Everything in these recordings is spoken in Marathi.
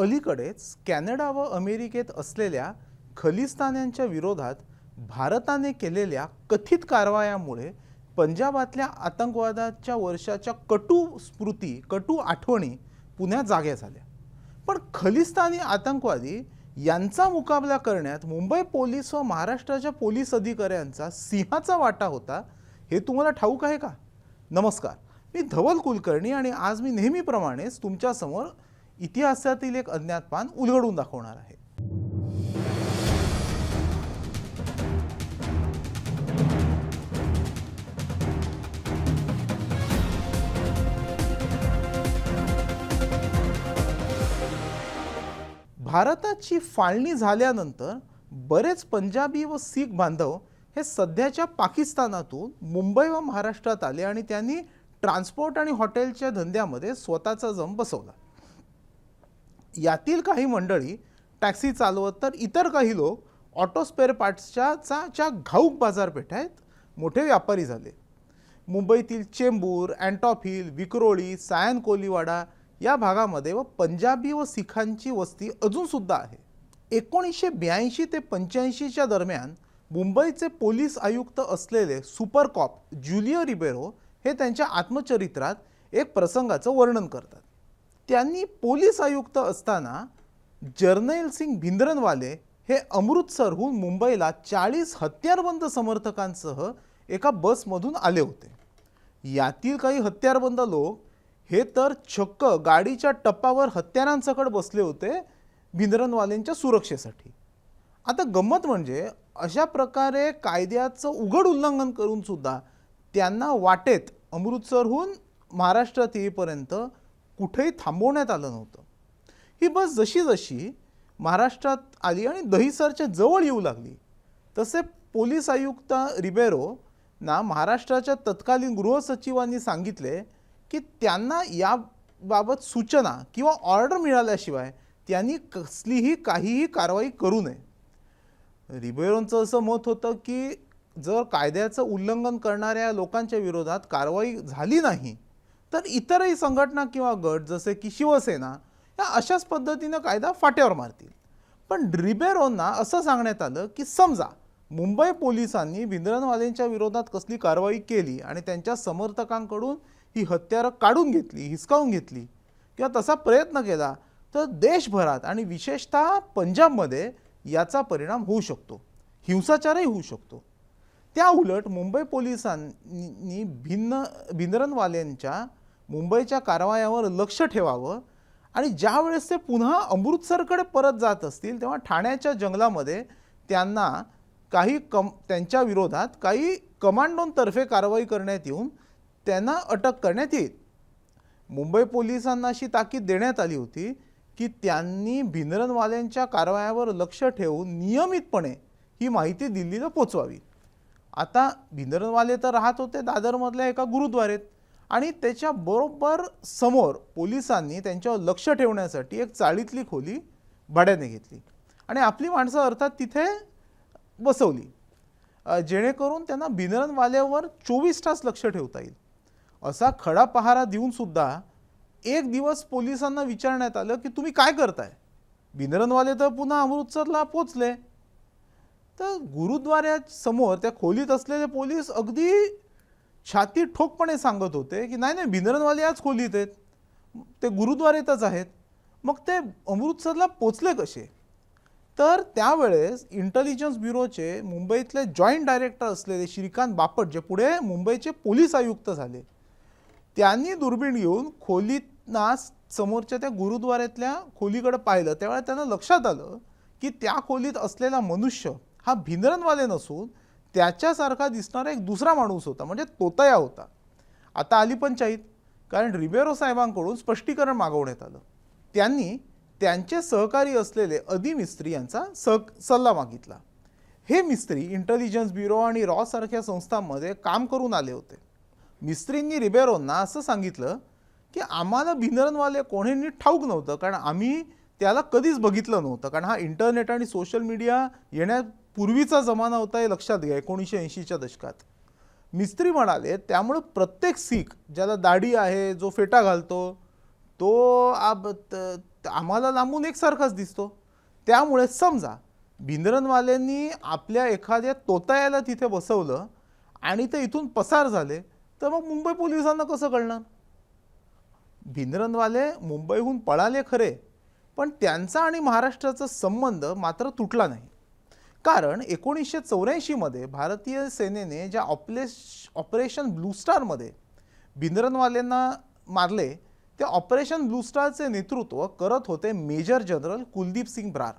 अलीकडेच कॅनडा व अमेरिकेत असलेल्या खलिस्तान्यांच्या विरोधात भारताने केलेल्या कथित कारवायामुळे पंजाबातल्या आतंकवादाच्या वर्षाच्या कटू स्मृती कटू आठवणी पुण्यात जाग्या झाल्या. पण खलिस्तानी आतंकवादी यांचा मुकाबला करण्यात मुंबई पोलीस व महाराष्ट्राच्या पोलीस अधिकाऱ्यांचा सिंहाचा वाटा होता हे तुम्हाला ठाऊक आहे का? नमस्कार. मी धवल कुलकर्णी आणि आज मी नेहमीप्रमाणेच तुमच्यासमोर इतिहासातील एक अज्ञात पान उलगडून दाखवणार आहे. भारताची फाळणी झाल्यानंतर बरेच पंजाबी व सीख बांधव हे सध्याच्या पाकिस्तानातून मुंबई व महाराष्ट्रात आले आणि त्यांनी ट्रान्सपोर्ट आणि हॉटेलच्या धंद्यामध्ये स्वतःचा जम बसवला. यातील काही मंडळी टॅक्सी चालवत तर इतर काही लोक ऑटो स्पेअर पार्ट्सच्या चा- ज्या घाऊक बाजारपेठेत मोठे व्यापारी झाले. मुंबईतील चेंबूर अँटॉप हिल विक्रोळी सायन कोलीवाडा या भागामध्ये व पंजाबी व सिखांची वस्ती अजूनसुद्धा आहे. एकोणीसशे ब्याऐंशी ते पंच्याऐंशीच्या दरम्यान मुंबईचे पोलीस आयुक्त असलेले सुपर कॉप ज्युलिओ रिबेरो हे त्यांच्या आत्मचरित्रात एक प्रसंगाचं वर्णन करतात. त्यांनी पोलीस आयुक्त असताना जर्नैल सिंग भिंद्रनवाले हे अमृतसरहून मुंबईला चाळीस हत्यारबंद समर्थकांसह एका बसमधून आले होते. यातील काही हत्यारबंद लोक हे तर छक्क गाडीच्या टप्पावर हत्यारांसकट बसले होते भिंद्रनवालेंच्या सुरक्षेसाठी. आता गंमत म्हणजे अशा प्रकारे कायद्याचं उघड उल्लंघन करून सुद्धा त्यांना वाटेत अमृतसरहून महाराष्ट्रात येईपर्यंत कुठेही थांबवण्यात आलं नव्हतं. ही बस जशी जशी महाराष्ट्रात आली आणि दहिसरच्या जवळ येऊ लागली तसे पोलीस आयुक्त रिबेरो ना महाराष्ट्राच्या तत्कालीन गृहसचिवांनी सांगितले की त्यांना याबाबत सूचना किंवा ऑर्डर मिळाल्याशिवाय त्यांनी कसलीही काहीही कारवाई करू नये. रिबेरोंचं असं मत होतं की जर कायद्याचं उल्लंघन करणाऱ्या लोकांच्या विरोधात कारवाई झाली नाही तर इतरही संघटना किंवा गट जसे की शिवसेना या अशाच पद्धतीनं कायदा फाट्यावर मारतील. पण ड्रिबेरोंना असं सांगण्यात आलं की समजा मुंबई पोलिसांनी भिंद्रनवालेंच्या विरोधात कसली कारवाई केली आणि त्यांच्या समर्थकांकडून ही हत्यारं काढून घेतली हिसकावून घेतली किंवा तसा प्रयत्न केला तर देशभरात आणि विशेषतः पंजाबमध्ये याचा परिणाम होऊ शकतो. हिंसाचारही होऊ शकतो. त्या उलट मुंबई पोलिसांनी भिन्न भिंद्रनवाल्यांच्या मुंबईच्या कारवायावर लक्ष ठेवावं आणि ज्या वेळेस ते पुन्हा अमृतसरकडे परत जात असतील तेव्हा ठाण्याच्या जंगलामध्ये त्यांना काही कम त्यांच्या विरोधात काही कमांडोंतर्फे कारवाई करण्यात येऊन त्यांना अटक करण्यात येईल. मुंबई पोलिसांना अशी ताकीद देण्यात आली होती की त्यांनी भिंद्रनवाल्यांच्या कारवायावर लक्ष ठेवून नियमितपणे ही माहिती दिल्लीला पोचवावी. आता भिंद्रनवाले तर राहत होते दादरमधल्या एका गुरुद्वारेत. आणि त्याच्या बरोबर समोर पोलिसांनी त्यांच्यावर लक्ष ठेवण्यासाठी एक चाळीतली खोली भाड्याने घेतली. आणि आपली माणसं अर्थात तिथे बसवली. जेणेकरून त्यांना बिनरनवाल्यावर चोवीस तास लक्ष ठेवता येईल. असा खडा पहारा देऊन सुद्धा एक दिवस पोलिसांना विचारण्यात आलं की तुम्ही काय करताय? बिनरनवाले तर पुन्हा अमृतसरला पोचले तर गुरुद्वाऱ्यासमोर त्या खोलीत असलेले पोलीस अगदी छाती ठोकपणे सांगत होते की नाही नाही भिंद्रनवाले याच खोलीत आहेत. ते गुरुद्वारेतच आहेत. मग ते अमृतसरला पोचले कसे? तर त्यावेळेस इंटेलिजन्स ब्युरोचे मुंबईतले जॉईंट डायरेक्टर असलेले श्रीकांत बापट जे पुढे मुंबईचे पोलीस आयुक्त झाले त्यांनी दुर्बीण घेऊन खोलीतना समोरच्या त्या गुरुद्वाऱ्यातल्या खोलीकडे पाहिलं. त्यावेळेला त्यांना लक्षात आलं की त्या खोलीत असलेला मनुष्य हा भिंद्रनवाले नसून त्याच्यासारखा दिसणारा एक दुसरा माणूस होता म्हणजे तोतया होता. आता आली पंचायत कारण रिबेरो साहेबांकडून स्पष्टीकरण मागवण्यात आलं. त्यांनी त्यांचे सहकारी असलेले अदी मिस्त्री यांचा सह सल्ला मागितला. हे मिस्त्री इंटेलिजन्स ब्युरो आणि रॉ सारख्या संस्थांमध्ये काम करून आले होते. मिस्त्रींनी रिबेरोंना असं सांगितलं की आम्हाला भिनरनवाले कोणी नीट ठाऊक नव्हतं कारण आम्ही त्याला कधीच बघितलं नव्हतं कारण हा इंटरनेट आणि सोशल मीडिया पूर्वीचा जमाना होता हे लक्षात घ्या एकोणीसशे ऐंशीच्या दशकात. मिस्त्री म्हणाले त्यामुळं प्रत्येक सीख ज्याला दाढी आहे जो फेटा घालतो तो आब आम्हाला लांबून एकसारखाच दिसतो. त्यामुळे समजा भिंद्रनवाल्यांनी आपल्या एखाद्या तोतायाला तिथे बसवलं आणि ते इथून पसार झाले तर मग मुंबई पोलिसांना कसं कळणार? भिंद्रनवाले मुंबईहून पळाले खरे पण त्यांचा आणि महाराष्ट्राचा संबंध मात्र तुटला नाही. कारण एकोणीसशे चौऱ्याऐंशीमध्ये भारतीय सेनेने ज्या ऑपलेश ऑपरेशन ब्लू स्टारमध्ये मारले ते ऑपरेशन ब्लू स्टारचे नेतृत्व करत होते मेजर जनरल कुलदीप सिंग ब्रार.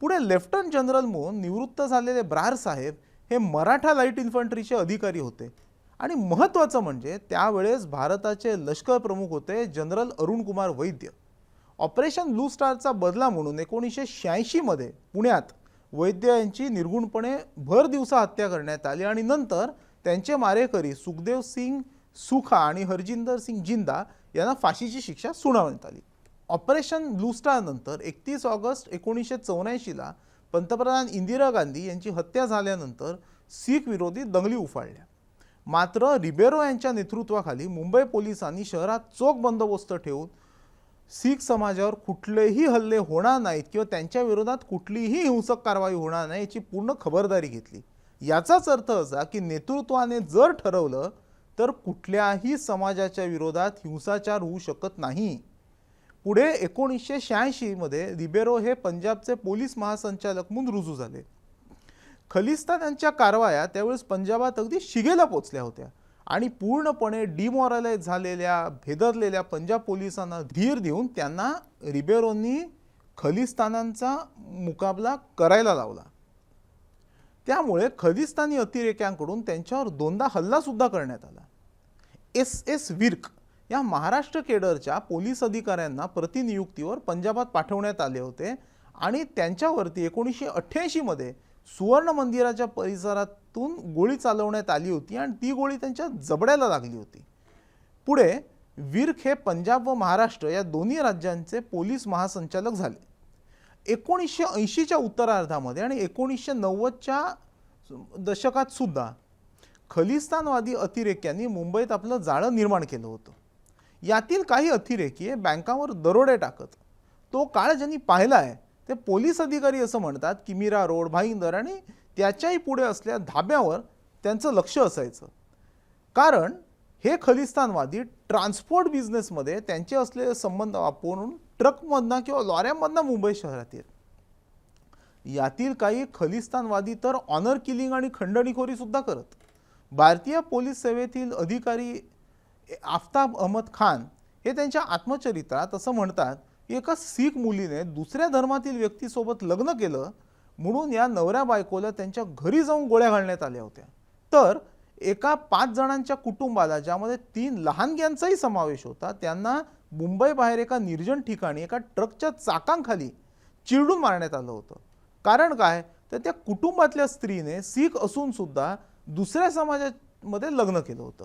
पुढे लेफ्टनंट जनरल म्हणून निवृत्त झालेले ब्रार साहेब हे मराठा लाइट इन्फंट्रीचे अधिकारी होते. आणि महत्त्वाचं म्हणजे त्यावेळेस भारताचे लष्कर प्रमुख होते general Arun Kumar Vaidya. Operation blue स्टारचा बदला म्हणून एकोणीसशे शहाऐंशीमध्ये पुण्यात वैद्य यांची निर्गुणपणे भर दिवसा हत्या करण्यात आली आणि नंतर त्यांचे मारेकरी सुखदेव सिंग सुखा आणि हरजिंदर सिंग जिंदा यांना फाशीची शिक्षा सुनावण्यात आली. ऑपरेशन ब्लू एकतीस ऑगस्ट एकोणीसशे चौऱ्याऐंशीला पंतप्रधान इंदिरा गांधी यांची हत्या झाल्यानंतर सिख विरोधी दंगली उफाळल्या. मात्र रिबेरो यांच्या नेतृत्वाखाली मुंबई पोलिसांनी शहरात चोख बंदोबस्त ठेवून शीख समाजावर कुठलेही हल्ले होणार नाहीत किंवा त्यांच्या विरोधात कुठलीही हिंसक कारवाई होणार नाही याची पूर्ण खबरदारी घेतली. याचाच अर्थ असा की नेतृत्वाने जर ठरवलं तर कुठल्याही समाजाच्या विरोधात हिंसाचार होऊ शकत नाही. पुढे एकोणीसशे शहाऐंशीमध्ये रिबेरो हे पंजाबचे पोलीस महासंचालक म्हणून रुजू झाले. खलिस्तान यांच्या कारवाया त्यावेळेस पंजाबात अगदी शिगेला पोचल्या होत्या. आणि पूर्णपणे डिमॉरलाइज झालेल्या भेदरलेल्या पंजाब पोलिसांना धीर देऊन त्यांना रिबेरोंनी खलिस्तानांचा मुकाबला करायला लावला. त्यामुळे खलिस्तानी अतिरेक्यांकडून त्यांच्यावर दोनदा हल्लासुद्धा करण्यात आला. एस एस विर्क या महाराष्ट्र केडरच्या पोलीस अधिकाऱ्यांना प्रतिनियुक्तीवर पंजाबात पाठवण्यात आले होते आणि त्यांच्यावरती एकोणीसशे अठ्ठ्याऐंशीमध्ये सुवर्ण मंदिराच्या परिसरात परिसरातून गोळी चालवण्यात आली होती आणि ती गोळी त्यांच्या जबड्याला लागली होती. पुढे विर्क हे पंजाब व महाराष्ट्र या दोन्ही राज्यांचे पोलीस महासंचालक झाले. एकोणीसशे ऐंशीच्या उत्तरार्धामध्ये आणि एकोणीसशे नव्वदच्या दशकात सुद्धा खलिस्तानवादी अतिरेक्यांनी मुंबईत आपलं जाळं निर्माण केलं होतं. यातील काही अतिरेकी बँकांवर दरोडे टाकत तो काळ ज्यांनी पाहिला आहे ते पोलीस अधिकारी असं म्हणतात की मीरा रोड भाईंदर आणि त्याच्याही पुढे असल्या धाब्यावर त्यांचं लक्ष असायचं. कारण हे खलिस्तानवादी ट्रान्सपोर्ट बिझनेसमध्ये त्यांचे असलेले संबंध वापरून ट्रकमधनं किंवा लॉऱ्यांमधनं मुंबई शहरात येत. यातील काही खलिस्तानवादी तर ऑनर किलिंग आणि खंडणीखोरी सुद्धा करत. भारतीय पोलीस सेवेतील अधिकारी आफताब अहमद खान हे त्यांच्या आत्मचरित्रात असं म्हणतात की एका सीख मुलीने दुसऱ्या धर्मातील व्यक्तीसोबत लग्न केलं म्हणून या नवऱ्या बायकोला त्यांच्या घरी जाऊन गोळ्या घालण्यात आल्या होत्या. तर एका पाच जणांच्या कुटुंबाला ज्यामध्ये तीन लहानग्यांचाही समावेश होता त्यांना मुंबई बाहेर एका निर्जन ठिकाणी एका ट्रकच्या चाकांखाली चिरडून मारण्यात आलं होतं. कारण काय? तर त्या कुटुंबातल्या स्त्रीने सीख असून सुद्धा दुसऱ्या समाजामध्ये लग्न केलं होतं.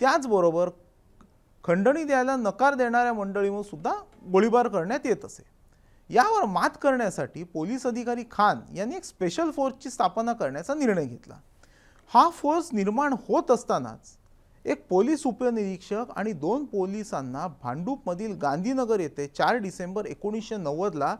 त्याचबरोबर खंडणी द्यायला नकार देणाऱ्या मंडळीवर सुद्धा गोळीबार करण्यात येत असे. यावर मात करण्यासाठी पोलीस अधिकारी खान यांनी एक स्पेशल फोर्सची स्थापना करण्याचा निर्णय घेतला. हा फोर्स निर्माण होत असतानाच एक पोलीस उपनिरीक्षक आणि दोन पोलिसांना भांडूपमधील गांधीनगर येथे चार डिसेंबर एकोणीसशे नव्वदला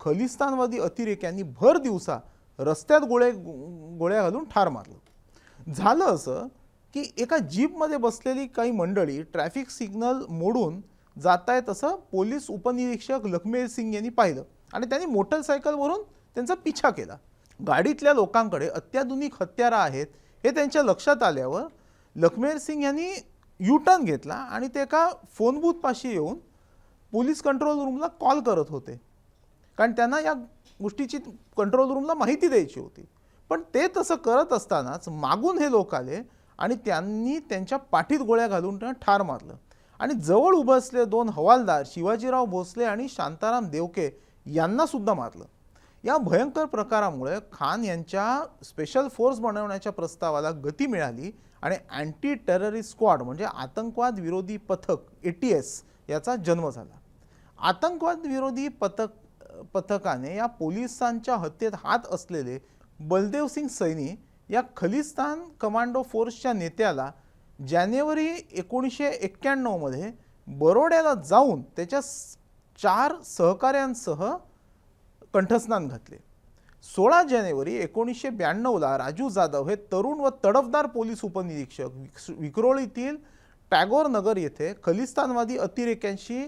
खलिस्तानवादी अतिरेक्यांनी भर दिवसा रस्त्यात गोळे गोळ्या घालून ठार मारलं. झालं असं की एका जीपमध्ये बसलेली काही मंडळी ट्रॅफिक सिग्नल मोडून जात आहेत असं पोलीस उपनिरीक्षक लखमेर सिंग यांनी पाहिलं आणि त्यांनी मोटरसायकलवरून त्यांचा पिछा केला. गाडीतल्या लोकांकडे अत्याधुनिक हत्यारं आहेत हे त्यांच्या लक्षात आल्यावर लखमेर सिंग यांनी यू टर्न घेतला आणि ते एका फोनबूथपाशी येऊन पोलीस कंट्रोल रूमला कॉल करत होते. कारण त्यांना या गोष्टीची कंट्रोल रूमला माहिती द्यायची होती. पण ते तसं करत असतानाच मागून हे लोक आले आणि त्यांनी त्यांच्या पाठीत गोळ्या घालून त्यांना ठार मारलं. आणि जवळ उभं असलेले दोन हवालदार शिवाजीराव भोसले आणि शांताराम देवके यांना सुद्धा मारलं. या भयंकर प्रकारामुळे खान यांच्या स्पेशल फोर्स बनवण्याच्या प्रस्तावाला गती मिळाली आणि अँटी टेररिस्ट स्क्वॉड म्हणजे आतंकवाद विरोधी पथक ए टी एस याचा जन्म झाला. आतंकवाद विरोधी पथक पथकाने या पोलिसांच्या हत्येत हात असलेले बलदेव सिंग सैनी या खलिस्तान कमांडो फोर्सच्या नेत्याला जानेवारी एकोणीसशे एक्क्याण्णवमध्ये बरोड्याला जाऊन त्याच्या चार सहकाऱ्यांसह कंठस्नान घातले. सोळा जानेवारी एकोणीसशे ब्याण्णवला राजू जाधव हे तरुण व तडफदार पोलीस उपनिरीक्षक विक्रोळीतील टॅगोर नगर येथे खलिस्तानवादी अतिरेक्यांशी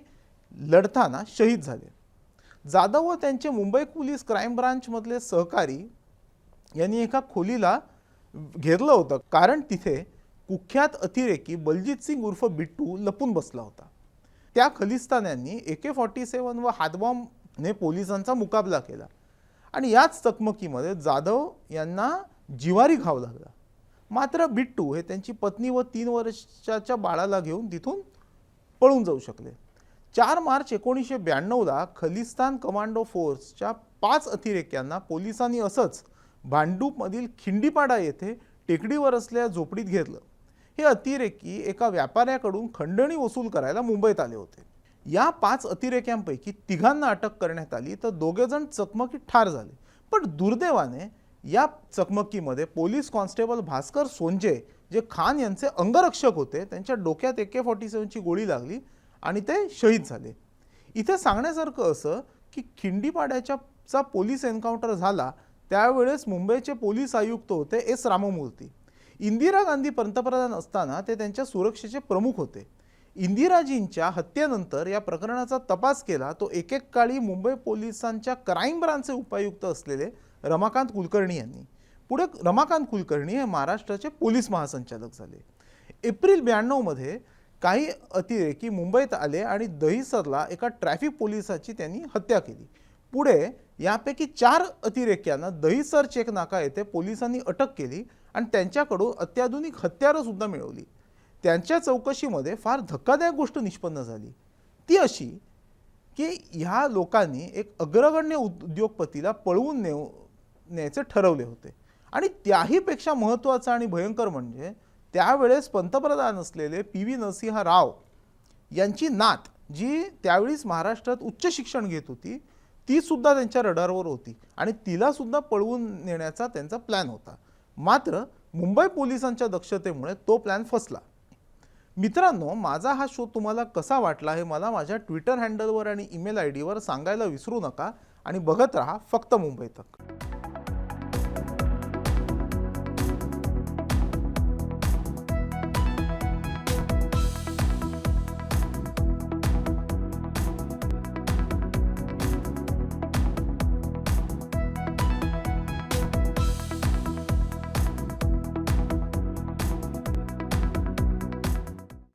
लढताना शहीद झाले. जाधव व त्यांचे मुंबई पोलीस क्राईम ब्रांचमधले सहकारी यांनी एका खोलीला घेरलं होतं. कारण तिथे कुख्यात अतिरेकी बलजित सिंग उर्फ बिट्टू लपून बसला होता. त्या खलिस्तान्यांनी ए के फॉर्टी सेवन व हातबॉम्बने पोलिसांचा मुकाबला केला आणि याच चकमकीमध्ये जाधव यांना जिवारी घाव लागला. मात्र बिट्टू हे त्यांची पत्नी व तीन वर्षाच्या बाळाला घेऊन तिथून पळून जाऊ शकले. चार मार्च एकोणीसशे ब्याण्णवला खलिस्तान कमांडो फोर्सच्या पाच अतिरेक्यांना पोलिसांनी असंच भांडूपमधील खिंडीपाडा येथे टेकडीवर असलेल्या झोपडीत घेतलं. हे अतिरेकी एका व्यापाऱ्याकडून खंडणी वसूल करायला मुंबईत आले होते. या पाच अतिरेक्यांपैकी तिघांना अटक करण्यात आली तर दोघेजण चकमकीत ठार झाले. पण दुर्दैवाने या चकमकीमध्ये पोलीस कॉन्स्टेबल भास्कर सोंजे जे खान यांचे अंगरक्षक होते त्यांच्या डोक्यात ए के फॉर्टी सेवनची गोळी लागली आणि ते शहीद झाले. इथे सांगण्यासारखं असं की खिंडीपाड्याच्या चा पोलीस एन्काउंटर झाला त्यावेळेस मुंबईचे पोलीस आयुक्त होते एस राममूर्ती. इंदिरा गांधी पंतप्रधान असताना ते त्यांच्या सुरक्षेचे प्रमुख होते. इंदिराजींच्या हत्येनंतर या प्रकरणाचा तपास केला तो एकेक काळी मुंबई पोलिसांच्या क्राईम ब्रांचचे उपायुक्त असलेले रमाकांत कुलकर्णी यांनी. पुढे रमाकांत कुलकर्णी हे महाराष्ट्राचे पोलीस महासंचालक झाले. एप्रिल ब्याण्णवमध्ये काही अतिरेकी मुंबईत आले आणि दहिसरला एका ट्रॅफिक पोलिसाची त्यांनी हत्या केली. पुढे यापैकी चार अतिरेक्यांना दहिसर चेक नाका येथे पोलिसांनी अटक केली आणि त्यांच्याकडून अत्याधुनिक हत्यारंसुद्धा मिळवली. त्यांच्या चौकशीमध्ये फार धक्कादायक गोष्ट निष्पन्न झाली. ती अशी की ह्या लोकांनी एक अग्रगण्य उद्योगपतीला पळवून नेऊ न्यायचे ठरवले होते. आणि त्याहीपेक्षा महत्त्वाचं आणि भयंकर म्हणजे त्यावेळेस पंतप्रधान असलेले पी व्ही नरसिंह राव यांची नात जी त्यावेळीस महाराष्ट्रात उच्च शिक्षण घेत होती तीसुद्धा त्यांच्या रडारवर होती. आणि तिलासुद्धा पळवून नेण्याचा त्यांचा प्लॅन होता. मात्र मुंबई पोलिसांच्या दक्षतेमुळे तो प्लॅन फसला. मित्रांनो माझा हा शो तुम्हाला कसा वाटला हे मला माझ्या ट्विटर हँडलवर आणि ईमेल आय डीवर सांगायला विसरू नका आणि बघत राहा फक्त मुंबई तक.